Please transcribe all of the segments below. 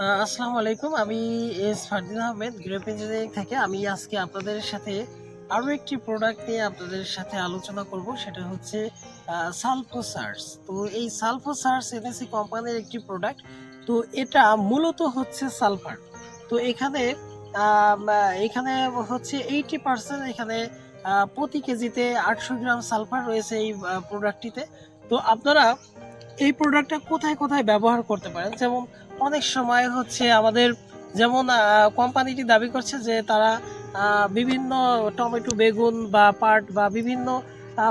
আসসালামু আলাইকুম, আমি S Fardin Ahmed grape engineering থেকে। আমি আজকে আপনাদের সাথে আরও একটি প্রোডাক্ট নিয়ে আপনাদের সাথে আলোচনা করব, সেটা হচ্ছে সালফো সার্স তো এই সালফো সার্স এনএসি কোম্পানির একটি প্রোডাক্ট তো এটা মূলত হচ্ছে সালফার। তো এখানে এখানে হচ্ছে এইটি পার্সেন্ট এখানে প্রতি কেজিতে আটশো গ্রাম সালফার রয়েছে এই প্রোডাক্টটিতে তো আপনারা এই প্রোডাক্টটা কোথায় কোথায় ব্যবহার করতে পারেন? যেমন অনেক সময় হচ্ছে আমাদের যেমন কোম্পানিটি দাবি করছে যে তারা বিভিন্ন টমেটো, বেগুন বা পাট বা বিভিন্ন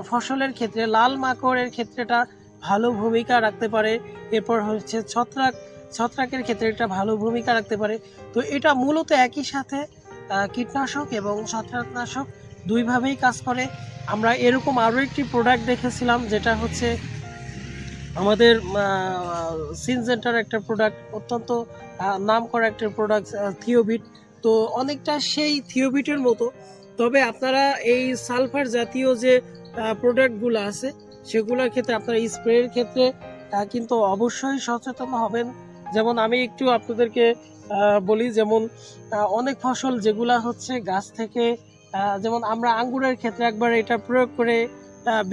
ফসলের ক্ষেত্রে, লাল মাকড়ের ক্ষেত্রেটা ভালো ভূমিকা রাখতে পারে। এরপর হচ্ছে ছত্রাক, ছত্রাকের ক্ষেত্রে এটা ভালো ভূমিকা রাখতে পারে। তো এটা মূলত একই সাথে কীটনাশক এবং ছত্রাকনাশক দুইভাবেই কাজ করে। আমরা এরকম আরও একটি প্রোডাক্ট দেখেছিলাম যেটা হচ্ছে আমাদের সিনজেন্টার একটা প্রোডাক্ট অত্যন্ত নাম করা একটা প্রোডাক্ট থিওবিট তো অনেকটা সেই থিওবিটের মতো। তবে আপনারা এই সালফার জাতীয় যে প্রোডাক্টগুলো আছে, সেগুলোর ক্ষেত্রে, আপনারা স্প্রের ক্ষেত্রে কিন্তু অবশ্যই সচেতন হবেন। যেমন আমি একটু আপনাদেরকে বলি, যেমন অনেক ফসল যেগুলা হচ্ছে গাছ থেকে যেমন আমরা আঙ্গুরের ক্ষেত্রে একবার এটা প্রয়োগ করে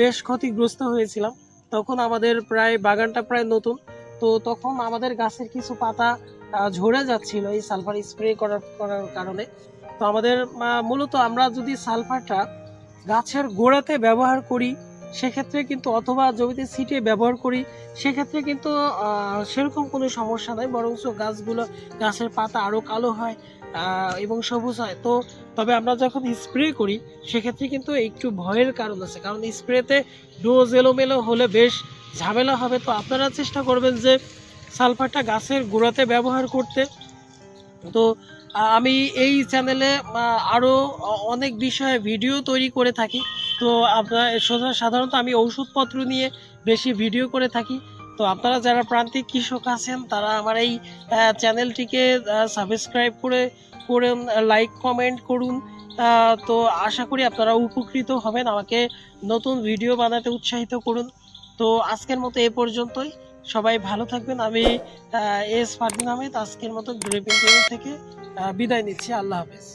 বেশ ক্ষতিগ্রস্ত হয়েছিলাম। তখন আমাদের প্রায় বাগানটা প্রায় নতুন। তো তখন আমাদের গাছের কিছু পাতা ঝরে যাচ্ছিল এই সালফার স্প্রে করার করার কারণে। তো আমাদের মূলত আমরা যদি সালফারটা গাছের গোড়াতে ব্যবহার করি, সেক্ষেত্রে কিন্তু অথবা জমিতে ছিটে ব্যবহার করি, সেক্ষেত্রে কিন্তু সেরকম কোনো সমস্যা নাই, বরঞ্চ গাছগুলো, গাছের পাতা আরও কালো হয় এবং সবুজ হয়। তো তবে আমরা যখন স্প্রে করি, সেক্ষেত্রে কিন্তু একটু ভয়ের কারণ আছে। কারণ স্প্রেতে ডোজ এলোমেলো হলে বেশ ঝামেলা হবে। তো আপনারা চেষ্টা করবেন যে সালফারটা গাছের গোড়াতে ব্যবহার করতে। তো আমি এই চ্যানেলে আরও অনেক বিষয়ে ভিডিও তৈরি করে থাকি। তো আপনার সাধারণত আমি ওষুধপত্র নিয়ে বেশি ভিডিও করে থাকি। তো আপনারা যারা প্রান্তিক কৃষক আছেন, তারা আমার এই চ্যানেলটিকে সাবস্ক্রাইব করে করুন লাইক কমেন্ট করুন। তো আশা করি আপনারা উপকৃত হবেন, আমাকে নতুন ভিডিও বানাতে উৎসাহিত করুন। তো আজকের মতো এ পর্যন্তই। সবাই ভালো থাকবেন। আমি এস ফারদিন আহমেদ, আজকের মতো গ্রেপিং থেকে বিদায় নিচ্ছি। আল্লাহ হাফেজ।